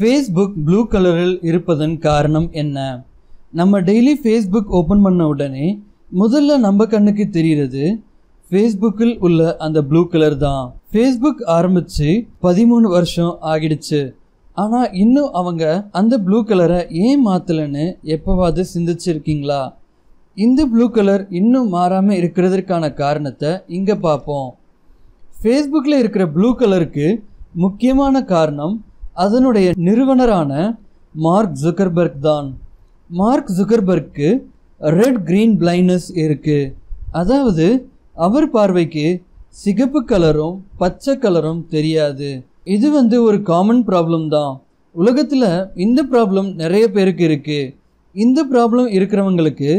Facebook blue கலரில் இருப்பதன் காரணம் என்ன? நம்ம டெய்லி ஃபேஸ்புக் ஓப்பன் பண்ண உடனே முதல்ல நம்ம கண்ணுக்கு தெரிகிறது ஃபேஸ்புக்கில் உள்ள அந்த ப்ளூ கலர் தான். ஃபேஸ்புக் ஆரம்பிச்சு பதிமூணு வருஷம் ஆகிடுச்சு. ஆனால் இன்னும் அவங்க அந்த ப்ளூ கலரை ஏன் மாற்றலைன்னு எப்போவாவது சிந்திச்சிருக்கீங்களா? இந்த ப்ளூ கலர் இன்னும் மாறாமல் இருக்கிறதுக்கான காரணத்தை இங்கே பார்ப்போம். ஃபேஸ்புக்கில் இருக்கிற ப்ளூ கலருக்கு முக்கியமான காரணம் அதனுடைய நிறுவனரான மார்க் ஜுக்கர்பர்க் தான். மார்க் ஜுக்கர்பர்க்கு ரெட் கிரீன் பிளைண்ட்னஸ் இருக்கு. அதாவது அவர் பார்வைக்கு சிகப்பு கலரும் பச்சை கலரும் தெரியாது. இது வந்து ஒரு காமன் ப்ராப்ளம் தான். உலகத்தில் இந்த ப்ராப்ளம் நிறைய பேருக்கு இருக்கு. இந்த ப்ராப்ளம் இருக்கிறவங்களுக்கு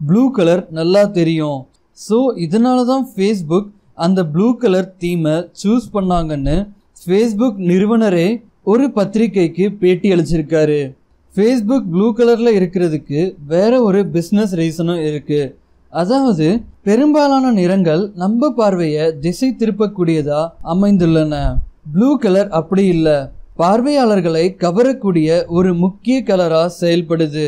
ப்ளூ கலர் நல்லா தெரியும். ஸோ இதனால தான் ஃபேஸ்புக் அந்த ப்ளூ கலர் தீமை சூஸ் பண்ணாங்கன்னு ஃபேஸ்புக் நிறுவனரே ஒரு பத்திரிக்கைக்கு பேட்டி அளிச்சிருக்காரு. ஃபேஸ்புக் ப்ளூ கலரில் இருக்கிறதுக்கு வேற ஒரு பிஸ்னஸ் ரீசனும் இருக்குது அதாவது பெரும்பாலான நிறங்கள் நம்ம பார்வையை திசை திருப்பக்கூடியதா அமைந்துள்ளன. ப்ளூ கலர் அப்படி இல்லை. பார்வையாளர்களை கவரக்கூடிய ஒரு முக்கிய கலராக செயல்படுது.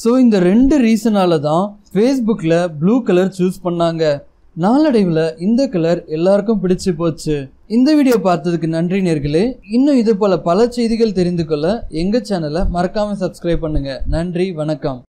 ஸோ இந்த ரெண்டு ரீசனால தான் ஃபேஸ்புக்கில் ப்ளூ கலர் சூஸ் பண்ணாங்க. நாளடைவில் இந்த கலர் எல்லாருக்கும் பிடிச்சு போச்சு. இந்த வீடியோ பார்த்ததுக்கு நன்றி நேர்களே. இன்னும் இது போல பல செய்திகள் தெரிந்து கொள்ள எங்கள் சேனலை மறக்காமல் சப்ஸ்கிரைப் பண்ணுங்கள் நன்றி வணக்கம்.